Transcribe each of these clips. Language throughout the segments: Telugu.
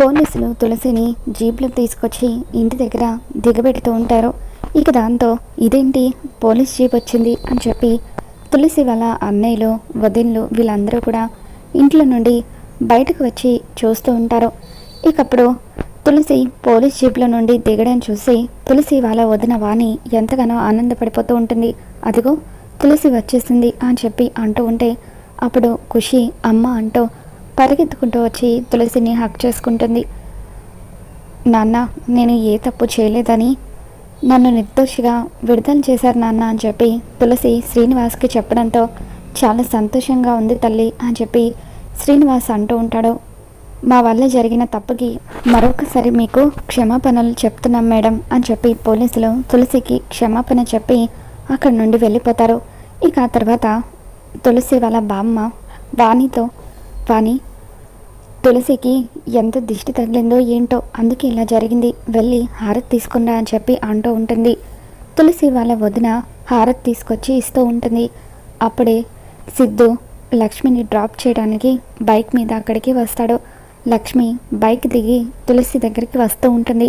పోలీసులు తులసిని జీప్లో తీసుకొచ్చి ఇంటి దగ్గర దిగబెడుతూ ఉంటారు. ఇక దాంతో ఇదేంటి పోలీస్ జీప్ వచ్చింది అని చెప్పి తులసి వాళ్ళ అన్నయ్యలు వదిన్లు వీళ్ళందరూ కూడా ఇంట్లో నుండి బయటకు వచ్చి చూస్తూ ఉంటారు. ఇకప్పుడు తులసి పోలీస్ జీప్లో నుండి దిగడం చూసి తులసి వాళ్ళ వదిన వాణి ఎంతగానో ఆనందపడిపోతూ ఉంటుంది. అదిగో తులసి వచ్చేసింది అని చెప్పి అంటూ ఉంటే అప్పుడు ఖుషి అమ్మ అంటూ పరిగెత్తుకుంటూ వచ్చి తులసిని హక్ చేసుకుంటుంది. నాన్న నేను ఏ తప్పు చేయలేదని నన్ను నిర్దోషిగా విడుదల చేశారు నాన్న అని చెప్పి తులసి శ్రీనివాస్కి చెప్పడంతో చాలా సంతోషంగా ఉంది తల్లి అని చెప్పి శ్రీనివాస్ అంటూ ఉంటాడు. మా వల్ల జరిగిన తప్పుకి మరొకసారి మీకు క్షమాపణలు చెప్తున్నాం మేడం అని చెప్పి పోలీసులు తులసికి క్షమాపణ చెప్పి అక్కడి నుండి వెళ్ళిపోతారు. ఇక ఆ తర్వాత తులసి వాళ్ళ బామ్మ వాణితో వాణి తులసికి ఎంత దిష్టి తగిలిందో ఏంటో అందుకే ఇలా జరిగింది. వెళ్ళి హారతి తీసుకున్నా అని చెప్పి అంటూ ఉంటుంది. తులసి వాళ్ళ వదిన హారతి తీసుకొచ్చి ఇస్తూ ఉంటుంది. అప్పుడే సిద్ధు లక్ష్మిని డ్రాప్ చేయడానికి బైక్ మీద అక్కడికి వస్తాడు. లక్ష్మి బైక్ దిగి తులసి దగ్గరికి వస్తూ ఉంటుంది.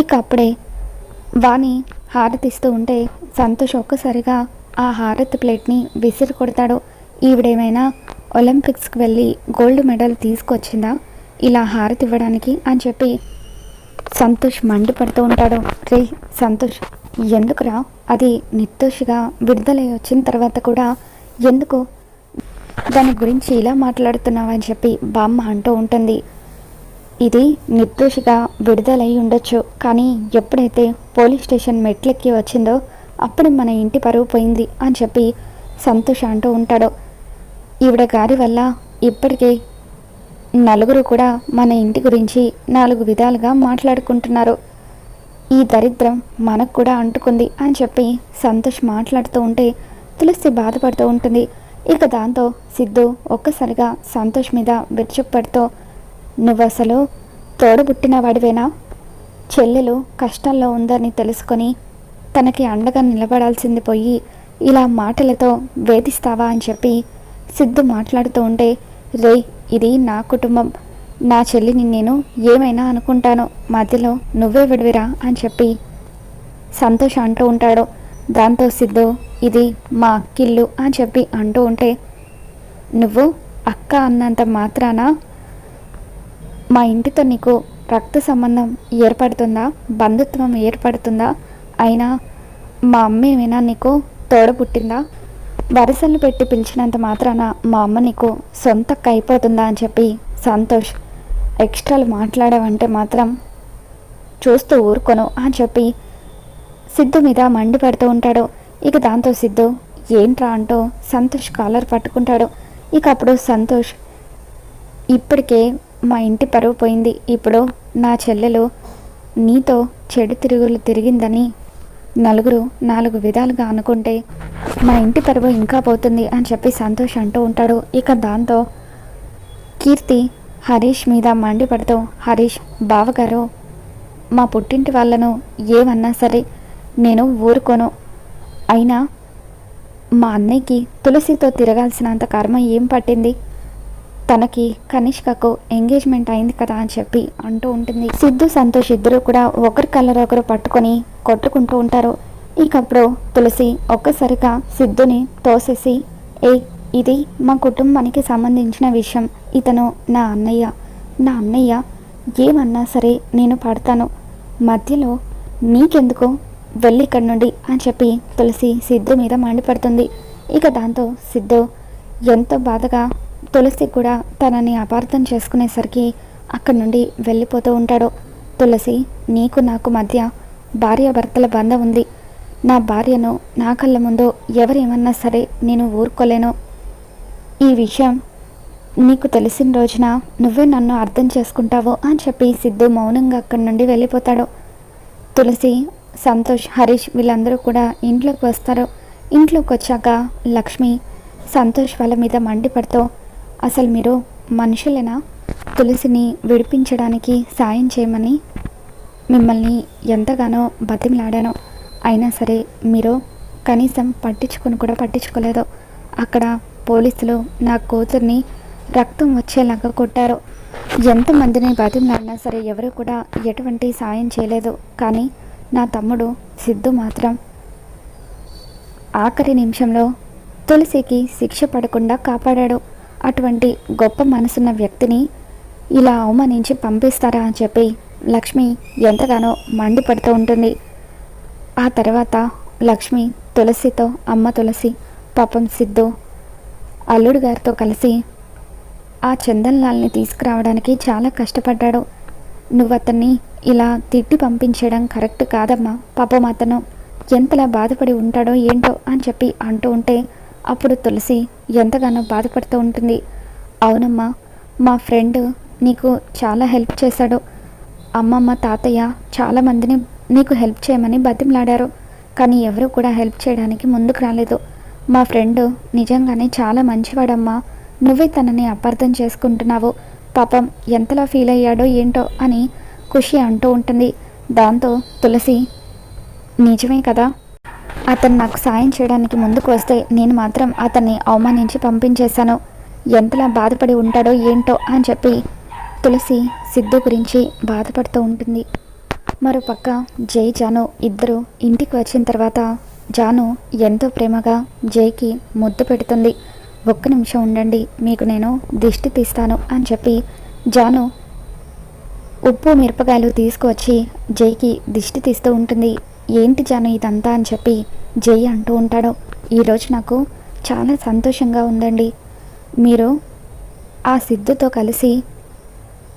ఇక అప్పుడే వాణి హారతి ఇస్తూ ఉంటే సంతోష్ ఒక్కసారిగా ఆ హారతి ప్లేట్ని విసిరి కొడతాడు. ఈవిడేమైనా ఒలింపిక్స్కి వెళ్ళి గోల్డ్ మెడల్ తీసుకొచ్చిందా? ఇలా హారతి ఇవ్వడానికి అని చెప్పి సంతోష్ మండిపడుతూ ఉంటాడు. రే సంతోష్ ఎందుకురా? అది నిర్దోషిగా విడుదలై వచ్చిన తర్వాత కూడా ఎందుకు? దాని గురించి ఇలా మాట్లాడుతున్నావు అని చెప్పి బామ్మ అంటూ ఉంటుంది. ఇది నిర్దోషిగా విడుదలై ఉండొచ్చు కానీ ఎప్పుడైతే పోలీస్ స్టేషన్ మెట్లెక్కి వచ్చిందో అప్పుడు మన ఇంటి పరువు పోయింది అని చెప్పి సంతోష్ అంటూ ఉంటాడు. ఈవిడ గారి వల్ల ఇప్పటికే నలుగురు కూడా మన ఇంటి గురించి నాలుగు విధాలుగా మాట్లాడుకుంటున్నారు. ఈ దరిద్రం మనకు కూడా అంటుకుంది అని చెప్పి సంతోష్ మాట్లాడుతూ ఉంటే తులసి బాధపడుతూ ఉంటుంది. ఇక దాంతో సిద్ధు ఒక్కసారిగా సంతోష్ మీద విరుచుకుపడుతూ నువ్వు అసలు తోడబుట్టిన వాడివేనా? చెల్లెలు కష్టాల్లో ఉందని తెలుసుకొని తనకి అండగా నిలబడాల్సింది పోయి ఇలా మాటలతో వేధిస్తావా? అని చెప్పి సిద్ధు మాట్లాడుతూ ఉంటే రే ఇది నా కుటుంబం. నా చెల్లిని నేను ఏమైనా అనుకుంటాను మధ్యలో నువ్వే విడివిరా అని చెప్పి సంతోష్ అంటూ ఉంటాడు. దాంతో సిద్ధు ఇది మా అక్కిల్లు అని చెప్పి అంటూ ఉంటే నువ్వు అక్క అన్నంత మాత్రాన? మా ఇంటితో నీకు రక్త సంబంధం ఏర్పడుతుందా? బంధుత్వం ఏర్పడుతుందా? అయినా మా అమ్మ ఏమైనా నీకు తోడ పుట్టిందా? వరసలు పెట్టి పిలిచినంత మాత్రాన మా అమ్మ నీకు సొంత అయిపోతుందా అని చెప్పి సంతోష్ ఎక్స్ట్రాలు మాట్లాడావంటే మాత్రం చూస్తూ ఊరుకొను అని చెప్పి సిద్ధు మీద మండిపడుతూ ఉంటాడు. ఇక దాంతో సిద్ధు ఏంట్రా? అంటూ సంతోష్ కాలర్ పట్టుకుంటాడు. ఇక అప్పుడు సంతోష్ ఇప్పటికే మా ఇంటి పరువు పోయింది. ఇప్పుడు నా చెల్లెలు నీతో చెడు తిరుగులు తిరిగిందని నలుగురు నాలుగు విధాలుగా అనుకుంటే మా ఇంటి పరువు ఇంకా పోతుంది అని చెప్పి సంతోష్ అంటూ ఉంటాడు. ఇక దాంతో కీర్తి హరీష్ మీద మండిపడుతూ హరీష్ బావగారు మా పుట్టింటి వాళ్ళను ఏమన్నా సరే నేను ఊరుకోను. అయినా మా అన్నయ్యకి తులసితో తిరగాల్సినంత కర్మ ఏం పట్టింది? తనకి కనిష్కకు ఎంగేజ్మెంట్ అయింది కదా అని చెప్పి అంటూ ఉంటుంది. సిద్ధు సంతోష్ ఇద్దరు కూడా ఒకరి కలర్ ఒకరు పట్టుకొని కొట్టుకుంటూ ఉంటారు. ఇకప్పుడు తులసి ఒక్కసారిగా సిద్ధుని తోసేసి ఏ ఇది మా కుటుంబానికి సంబంధించిన విషయం. ఇతను నా అన్నయ్య. నా అన్నయ్య ఏమన్నా సరే నేను పడతాను. మధ్యలో నీకెందుకు వెళ్ళి ఇక్కడి నుండి? అని చెప్పి తులసి సిద్ధు మీద మండిపడుతుంది. ఇక దాంతో సిద్ధు ఎంతో బాధగా తులసి కూడా తనని అపార్థం చేసుకునేసరికి అక్కడి నుండి వెళ్ళిపోతూ ఉంటాడు. తులసి నీకు నాకు మధ్య భార్యాభర్తల బంధం ఉంది. నా భార్యను నా కళ్ళ ముందు ఎవరేమన్నా సరే నేను ఊరుకోలేను. ఈ విషయం నీకు తెలిసిన రోజున నువ్వే నన్ను అర్థం చేసుకుంటావు అని చెప్పి సిద్ధు మౌనంగా అక్కడి నుండి వెళ్ళిపోతాడు. తులసి సంతోష్ హరీష్ వీళ్ళందరూ కూడా ఇంట్లోకి వస్తారు. ఇంట్లోకి వచ్చాక లక్ష్మి సంతోష్ వాళ్ళ మీద మండిపడుతూ అసలు మీరు మనుషులేనా? తులసిని విడిపించడానికి సాయం చేయమని మిమ్మల్ని ఎంతగానో బతిమలాడాను. అయినా సరే మీరు కనీసం పట్టించుకొని కూడా పట్టించుకోలేదు. అక్కడ పోలీసులు నా కూతుర్ని రక్తం వచ్చేలాగా కొట్టారు. ఎంతమందిని బతిమలాడినా సరే ఎవరు కూడా ఎటువంటి సాయం చేయలేదు. కానీ నా తమ్ముడు సిద్ధు మాత్రం ఆఖరి నిమిషంలో తులసికి శిక్ష పడకుండా కాపాడాడు. అటువంటి గొప్ప మనసున్న వ్యక్తిని ఇలా అవమానించి పంపిస్తారా అని చెప్పి లక్ష్మి ఎంతగానో మండిపడుతూ ఉంటుంది. ఆ తర్వాత లక్ష్మి తులసితో అమ్మ తులసి పాపం సిద్ధు అల్లుడు గారితో కలిసి ఆ చందన్లాల్ని తీసుకురావడానికి చాలా కష్టపడ్డాడు. నువ్వు అతన్ని ఇలా తిట్టి పంపించడం కరెక్ట్ కాదమ్మా. పాపం అతను ఎంతలా బాధపడి ఉంటాడో ఏంటో అని చెప్పి అంటూ ఉంటే అప్పుడు తులసి ఎంతగానో బాధపడుతూ ఉంటుంది. అవునమ్మా మా ఫ్రెండ్ నీకు చాలా హెల్ప్ చేశాడు. అమ్మమ్మ తాతయ్య చాలామందిని నీకు హెల్ప్ చేయమని బతిమలాడారు. కానీ ఎవరు కూడా హెల్ప్ చేయడానికి ముందుకు రాలేదు. మా ఫ్రెండ్ నిజంగానే చాలా మంచివాడమ్మా. నువ్వే తనని అపార్థం చేసుకుంటున్నావు. పాపం ఎంతలా ఫీల్ అయ్యాడో ఏంటో అని ఖుషి అంటూ ఉంటుంది. దాంతో తులసి నిజమే కదా? అతను నాకు సాయం చేయడానికి ముందుకు వస్తే నేను మాత్రం అతన్ని అవమానించి పంపించేశాను. ఎంతలా బాధపడి ఉంటాడో ఏంటో అని చెప్పి తులసి సిద్ధు గురించి బాధపడుతూ ఉంటుంది. మరోపక్క జై జాను ఇద్దరు ఇంటికి వచ్చిన తర్వాత జాను ఎంతో ప్రేమగా జైకి ముద్దు పెడుతుంది. ఒక్క నిమిషం ఉండండి మీకు నేను దిష్టి తీస్తాను అని చెప్పి జాను ఉప్పు మిరపకాయలు తీసుకువచ్చి జైకి దిష్టి తీస్తూ ఉంటుంది. ఏంటి జాను ఇదంతా అని చెప్పి జై అంటూ ఉంటాడు. ఈరోజు నాకు చాలా సంతోషంగా ఉందండి. మీరు ఆ సిద్ధుతో కలిసి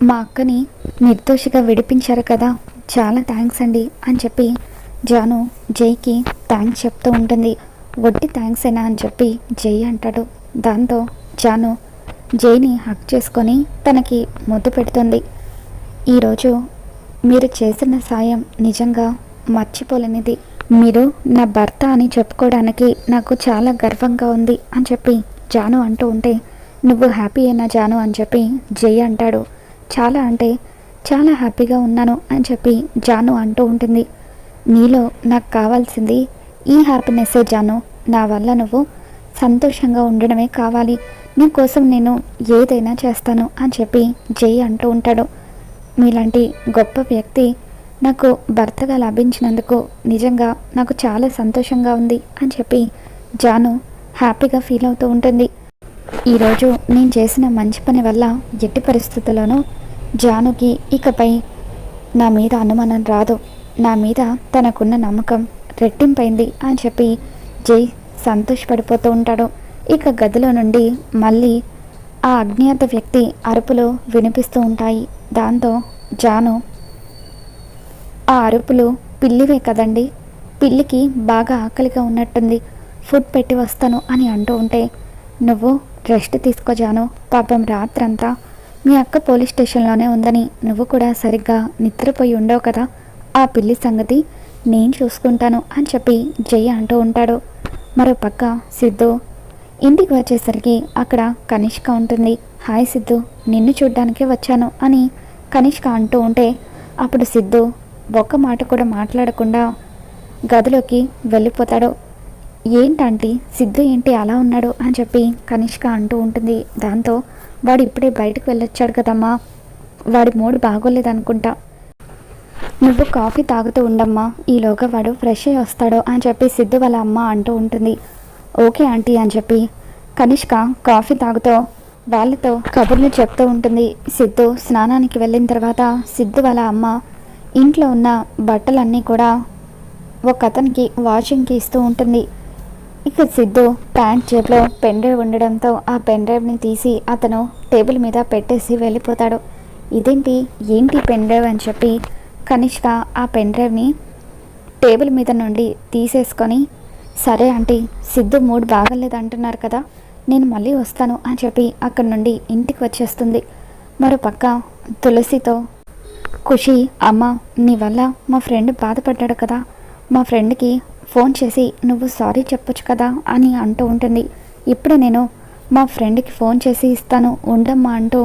మా అక్కని నిర్దోషిగా విడిపించారు కదా. చాలా థ్యాంక్స్ అండి అని చెప్పి జాను జైకి థ్యాంక్స్ చెప్తూ ఉంటుంది. వడ్డీ థ్యాంక్స్ అయినా అని చెప్పి జై అంటాడు. దాంతో జాను జైని హక్ చేసుకొని తనకి ముద్దు పెడుతుంది. ఈరోజు మీరు చేసిన సాయం నిజంగా మర్చిపోలేనిది. మీరు నా భర్త అని చెప్పుకోవడానికి నాకు చాలా గర్వంగా ఉంది అని చెప్పి జాను అంటూ ఉంటే నువ్వు హ్యాపీ అయినా జాను? అని చెప్పి జై అంటాడు. చాలా అంటే చాలా హ్యాపీగా ఉన్నాను అని చెప్పి జాను అంటూ ఉంటుంది. నీలో నాకు కావాల్సింది ఈ హ్యాపీనెస్సే జాను. నా వల్ల నువ్వు సంతోషంగా ఉండడమే కావాలి. నీ కోసం నేను ఏదైనా చేస్తాను అని చెప్పి జై అంటూ ఉంటాడు. మీలాంటి గొప్ప వ్యక్తి నాకు భర్తగా లభించినందుకు నిజంగా నాకు చాలా సంతోషంగా ఉంది అని చెప్పి జాను హ్యాపీగా ఫీల్ అవుతూ ఉంటుంది. ఈరోజు నేను చేసిన మంచి పని వల్ల ఎట్టి పరిస్థితుల్లోనూ జానుకి ఇకపై నా మీద అనుమానం రాదు. నా మీద తనకున్న నమ్మకం రెట్టింపైంది అని చెప్పి జై సంతోషపడిపోతూ ఉంటాడు. ఇక గదిలో నుండి మళ్ళీ ఆ అజ్ఞాత వ్యక్తి అరుపులు వినిపిస్తూ ఉంటాయి. దాంతో జాను ఆ అరుపులు పిల్లివే కదండి. పిల్లికి బాగా ఆకలిగా ఉన్నట్టుంది. ఫుడ్ పెట్టి వస్తాను అని అంటూ ఉంటే నువ్వు రెస్ట్ తీసుకోజాను పాపం రాత్రంతా మీ అక్క పోలీస్ స్టేషన్లోనే ఉందని నువ్వు కూడా సరిగ్గా నిద్రపోయి ఉండవు కదా. ఆ పిల్లి సంగతి నేను చూసుకుంటాను అని చెప్పి జయ అంటూ ఉంటాడు. మరో పక్క సిద్ధు ఇంటికి వచ్చేసరికి అక్కడ కనిష్క ఉంటుంది. హాయ్ సిద్ధు నిన్ను చూడ్డానికే వచ్చాను అని కనిష్క అంటూ ఉంటే అప్పుడు సిద్ధు ఒక్క మాట కూడా మాట్లాడకుండా గదిలోకి వెళ్ళిపోతాడు. ఏంటంటే సిద్ధు ఏంటి అలా ఉన్నాడు అని చెప్పి కనిష్క అంటూ ఉంటుంది. దాంతో వాడు ఇప్పుడే బయటకు వెళ్ళొచ్చాడు కదమ్మా. వాడి మూడు బాగోలేదనుకుంటా. నువ్వు కాఫీ తాగుతూ ఉండమ్మా. ఈలోగా వాడు ఫ్రెష్ అయ్యి వస్తాడు అని చెప్పి సిద్ధు వాళ్ళ అమ్మ అంటూ ఉంటుంది. ఓకే ఆంటీ అని చెప్పి. కనిష్క కాఫీ తాగుతూ వాళ్ళతో కబుర్లు చెప్తూ ఉంటుంది. సిద్ధు స్నానానికి వెళ్ళిన తర్వాత సిద్ధు వాళ్ళ అమ్మ ఇంట్లో ఉన్న బట్టలన్నీ కూడా ఒక అతనికి వాషింగ్కి ఇస్తూ ఉంటుంది. ఇక సిద్ధు ప్యాంట్ జేబులో పెన్ డ్రైవ్ ఉండడంతో ఆ పెన్ డ్రైవ్ని తీసి అతను టేబుల్ మీద పెట్టేసి వెళ్ళిపోతాడు. ఇదేంటి? ఏంటి పెన్ డ్రైవ్ అని చెప్పి కనిష్క ఆ పెన్ డ్రైవ్ని టేబుల్ మీద నుండి తీసేసుకొని సరే ఆంటీ సిద్ధు మూడ్ బాగలేదు అంటున్నారు కదా నేను మళ్ళీ వస్తాను అని చెప్పి అక్కడి నుండి ఇంటికి వచ్చేస్తుంది. మరో పక్క తులసితో ఖుషి అమ్మ నీ వల్ల మా ఫ్రెండ్ బాధపడ్డాడు కదా మా ఫ్రెండ్కి ఫోన్ చేసి నువ్వు సారీ చెప్పొచ్చు కదా అని అంటూ ఉంటుంది. ఇప్పుడు నేను మా ఫ్రెండ్కి ఫోన్ చేసి ఇస్తాను ఉండమ్మా అంటూ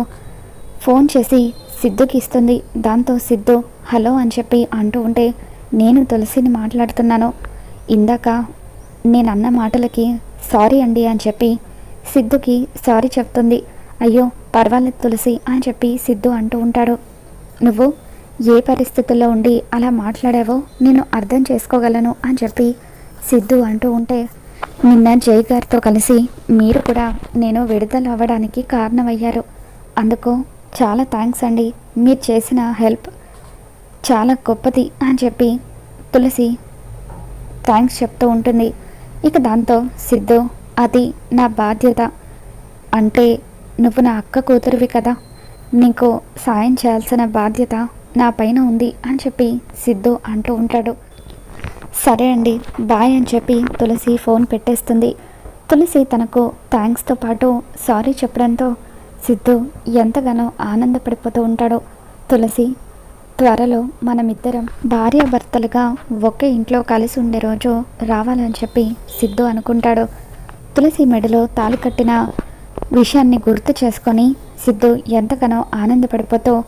ఫోన్ చేసి సిద్ధుకి ఇస్తుంది. దాంతో సిద్ధు హలో అని చెప్పి అంటూ ఉంటే నేను తులసిని మాట్లాడుతున్నాను. ఇందాక నేను అన్న మాటలకి సారీ అండి అని చెప్పి సిద్ధుకి సారీ చెప్తుంది. అయ్యో పర్వాలేదు తులసి అని చెప్పి సిద్ధు అంటూ ఉంటాడు. నువ్వు ఏ పరిస్థితుల్లో ఉండి అలా మాట్లాడావో నేను అర్థం చేసుకోగలను అని చెప్పి సిద్ధు అంటూ ఉంటే నిన్న జై గారితో కలిసి మీరు కూడా నేను విడుదల అవ్వడానికి కారణమయ్యారు. అందుకు చాలా థ్యాంక్స్ అండి. మీరు చేసిన హెల్ప్ చాలా గొప్పది అని చెప్పి తులసి థ్యాంక్స్ చెప్తూ ఉంటుంది. ఇక దాంతో సిద్ధు అది నా బాధ్యత. అంటే నువ్వు నా అక్క కూతురువి కదా. నీకు సాయం చేయాల్సిన బాధ్యత నా పైన ఉంది అని చెప్పి సిద్ధు అంటూ ఉంటాడు. సరే అండి బాయ్ అని చెప్పి తులసి ఫోన్ పెట్టేస్తుంది. తులసి తనకు థ్యాంక్స్తో పాటు సారీ చెప్పడంతో సిద్ధు ఎంతగానో ఆనందపడిపోతూ ఉంటాడు. తులసి త్వరలో మనమిద్దరం భార్యాభర్తలుగా ఒకే ఇంట్లో కలిసి ఉండే రోజు రావాలని చెప్పి సిద్ధు అనుకుంటాడు. తులసి మెడలో తాళి కట్టిన విషయాన్ని గుర్తు చేసుకొని సిద్ధు ఎంతగానో ఆనందపడిపోతూ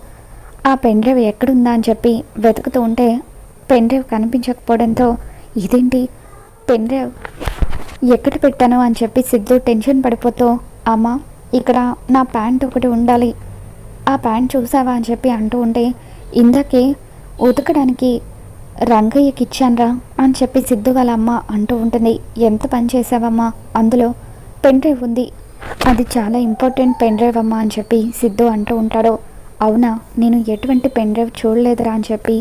ఆ పెన్ డ్రైవ్ ఎక్కడుందా? అని చెప్పి వెతుకుతూ ఉంటే పెన్ డ్రైవ్ కనిపించకపోవడంతో ఇదేంటి? పెన్ డ్రైవ్ ఎక్కడ పెట్టాను? అని చెప్పి సిద్ధు టెన్షన్ పడిపోతూ అమ్మ ఇక్కడ నా ప్యాంట్ ఒకటి ఉండాలి. ఆ ప్యాంట్ చూసావా? అని చెప్పి అంటూ ఉంటే ఇందాకే ఉతకడానికి రంగయ్యకి ఇచ్చానరా అని చెప్పి సిద్ధు వాళ్ళ అమ్మ అంటూ ఉంటుంది. ఎంత పని చేసావమ్మా? అందులో పెన్ డ్రైవ్ ఉంది. అది చాలా ఇంపార్టెంట్ పెన్ డ్రైవ్ అమ్మా అని చెప్పి సిద్ధు అంటూ ఉంటాడు. అవునా? నేను ఎటువంటి పెన్ డ్రైవ్ చూడలేదురా అని చెప్పి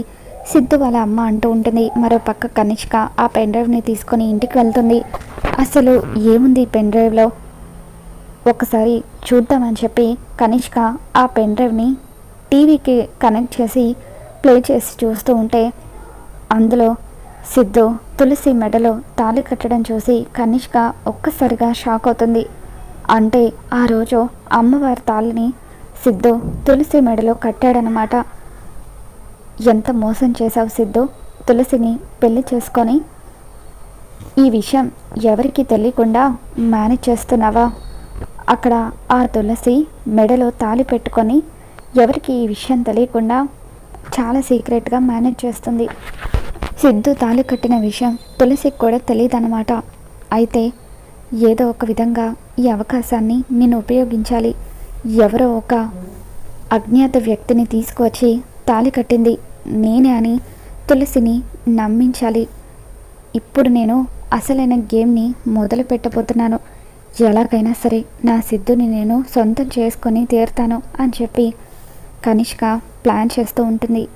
సిద్ధు వాళ్ళ అమ్మ అంటూ ఉంటుంది. మరో పక్క కనిష్క ఆ పెన్ డ్రైవ్ని తీసుకొని ఇంటికి వెళ్తుంది. అసలు ఏముంది ఈ పెన్ డ్రైవ్లో ఒకసారి చూద్దామని చెప్పి కనిష్క ఆ పెన్ డ్రైవ్ని టీవీకి కనెక్ట్ చేసి ప్లే చేసి చూస్తూ ఉంటే అందులో సిద్ధు తులసి మెడలో తాళి కట్టడం చూసి కనిష్క ఒక్కసారిగా షాక్ అవుతుంది. అంటే ఆ రోజు అమ్మవారి తాళిని సిద్ధు తులసి మెడలో కట్టాడనమాట ఎంత మోసం చేశావు సిద్ధు? తులసిని పెళ్ళి చేసుకొని ఈ విషయం ఎవరికి తెలియకుండా మేనేజ్ చేస్తున్నావా? అక్కడ ఆ తులసి మెడలో తాళి పెట్టుకొని ఎవరికి ఈ విషయం తెలియకుండా చాలా సీక్రెట్గా మేనేజ్ చేస్తుంది. సిద్ధు తాళి కట్టిన విషయం తులసికి కూడా తెలియదన్నమాట అయితే ఏదో ఒక విధంగా ఈ అవకాశాన్ని నేను ఉపయోగించాలి. ఎవరో ఒక అజ్ఞాత వ్యక్తిని తీసుకువచ్చి తాళి కట్టింది. నేనే అని తులసిని నమ్మించాలి. ఇప్పుడు నేను అసలైన గేమ్ని మొదలు పెట్టబోతున్నాను. ఎలాగైనా సరే నా సిద్ధుని నేను సొంతం చేసుకొని తీరుతాను అని చెప్పి కనిష్క ప్లాన్ చేస్తూ ఉంటుంది.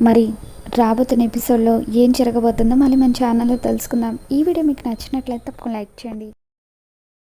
మరి రాబోతున్న ఎపిసోడ్లో ఏం జరగబోతుందో మళ్ళీ మన ఛానల్లో తెలుసుకుందాం. ఈ వీడియో మీకు నచ్చినట్లయితే తప్పకుండా లైక్ చేయండి.